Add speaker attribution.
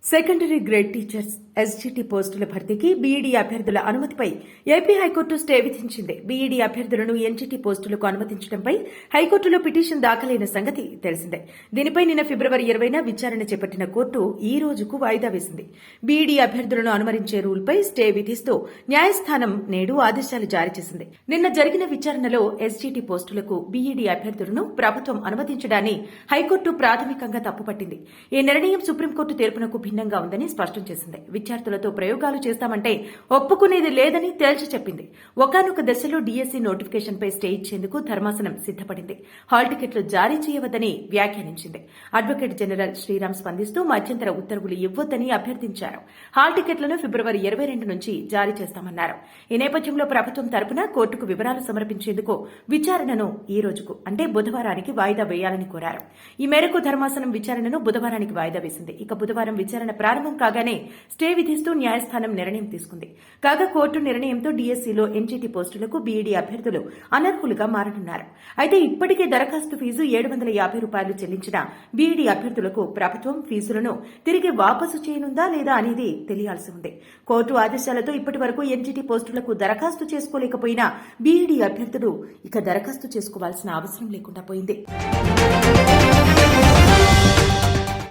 Speaker 1: secondary grade teachers SGT పోస్టుల భర్తీకి B Ed అభ్యర్థుల అనుమతిపై ఏపీ హైకోర్టు స్టే విధించింది. బీఈడీ అభ్యర్థులను ఎన్జిటి పోస్టులకు అనుమతించడంపై హైకోర్టులో పిటిషన్ దాఖలైన సంగతి తెలిసిందే. దీనిపై నిన్న ఫిబ్రవరి ఇరవైన విచారణ చేపట్టిన కోర్టు ఈ రోజుకు వాయిదా వేసింది. బీఈడీ అభ్యర్థులను అనుమరించే రూల్పై స్టే విధిస్తూ న్యాయస్థానం నేడు ఆదేశాలు జారీ చేసింది. నిన్న జరిగిన విచారణలో ఎస్జిటి పోస్టులకు బీఈడీ అభ్యర్థులను ప్రభుత్వం అనుమతించడాన్ని హైకోర్టు ప్రాథమికంగా తప్పుపట్టింది. ఈ నిర్ణయం సుప్రీంకోర్టు తీర్పునకు భిన్నంగా ఉందని స్పష్టం చేసింది. విద్యార్థులతో ప్రయోగాలు చేస్తామంటే ఒప్పుకునేది లేదని తేల్చి చెప్పింది. ఒకనొక దశలో డీఎస్సీ నోటిఫికేషన్పై స్టే ఇచ్చేందుకు ధర్మాసనం సిద్దపడింది హాల్ టికెట్లు జారీ చేయవద్దని వ్యాఖ్యానించింది. అడ్వకేట్ జనరల్ శ్రీరామ్ స్పందిస్తూ మధ్యంతర ఉత్తర్వులు ఇవ్వొద్దని అభ్యర్థించారు. హాల్ టికెట్లను ఫిబ్రవరి ఇరవై రెండు నుంచి జారీ చేస్తామన్నారు. ఈ నేపథ్యంలో ప్రభుత్వం తరపున కోర్టుకు వివరాలు సమర్పించేందుకు విచారణను ఈ రోజుకు అంటే బుధవారానికి వాయిదా వేయాలని కోరారు. ఈ మేరకు ధర్మాసనం విచారణను బుధవారానికి వాయిదా వేసింది. ఇక బుధవారం విచారణ ప్రారంభం కాగానే స్టే విధిస్తూ న్యాయస్థానం నిర్ణయం తీసుకుంది. కాగా కోర్టు నిర్ణయంతో డీఎస్సీలో ఎన్జీటీ పోస్టులకు బీఈడీ అభ్యర్థులు అనర్హులుగా మారనున్నారు. అయితే ఇప్పటికే దరఖాస్తు ఫీజు ఏడు వందల యాభై రూపాయలు చెల్లించిన బీఈడీ అభ్యర్థులకు ప్రభుత్వం ఫీజులను తిరిగి వాపసు చేయనుందా లేదా అనేది తెలియాల్సి ఉంది. కోర్టు ఆదేశాలతో ఇప్పటి వరకు ఎన్జీటీ పోస్టులకు దరఖాస్తు చేసుకోలేకపోయినా బీఈడీ అభ్యర్థులు ఇక దరఖాస్తు చేసుకోవాల్సిన అవసరం లేకుండా పోయింది.